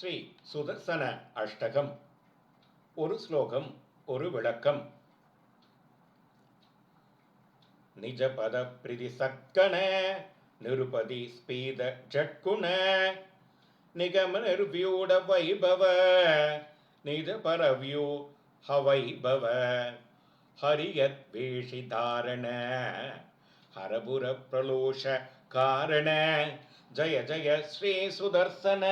ஸ்ரீ சுதர்சன அஷ்டகம். ஒரு ஸ்லோகம் ஒரு விளக்கம். நிஜபத பிரிதி சக்கன நிருபதி ஸ்பீத ஜட்குண. நிகம நிர்வியூட வைபவ நிஜ பரவியூ ஹவைபவ. ஹரியத் வேஷி தாரண ஹரபுர பிரலோஷ காரண. ஜய ஜய ஸ்ரீ சுதர்சன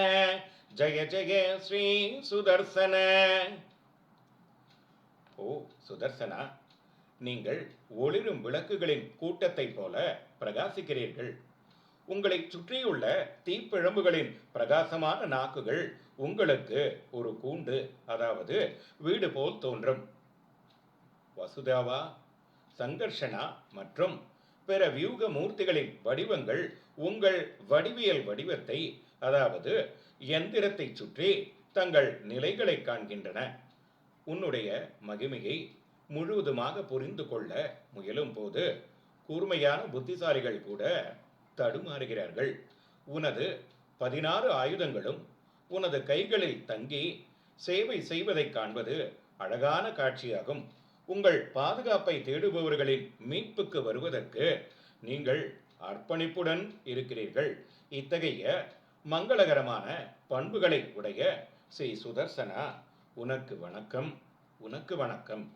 ஜெய ஜெய ஸ்ரீ சுதர்சன. ஓ சுதர்சனா? நீங்கள் ஒளிரும் விளக்குகளின் கூட்டத்தைப் போல பிரகாசிக்கிறீர்கள். உங்களை சுற்றியுள்ள தீப்பிழம்புகளின் பிரகாசமான நாக்குகள் உங்களுக்கு ஒரு கூண்டு அதாவது வீடு போல் தோன்றும். வசுதாவா சங்கர்ஷனா மற்றும் பிற வியூக மூர்த்திகளின் வடிவங்கள் உங்கள் வடிவியல் வடிவத்தை அதாவது எந்திரத்தை சுற்றி தங்கள் நிலைகளை காண்கின்றன. உன்னுடைய மகிமையை முழுவதுமாக புரிந்து கொள்ள முயலும் போது கூர்மையான புத்திசாலிகள் கூட தடுமாறுகிறார்கள். உனது பதினாறு ஆயுதங்களும் உனது கைகளில் தங்கி சேவை செய்வதைக் காண்பது அழகான காட்சியாகும். உங்கள் பாதுகாப்பை தேடுபவர்களின் மீட்புக்கு வருவதற்கு நீங்கள் அர்ப்பணிப்புடன் இருக்கிறீர்கள். இத்தகைய மங்களகரமான பண்புகளை உடைய ஸ்ரீ சுதர்சனா உனக்கு வணக்கம் உனக்கு வணக்கம்.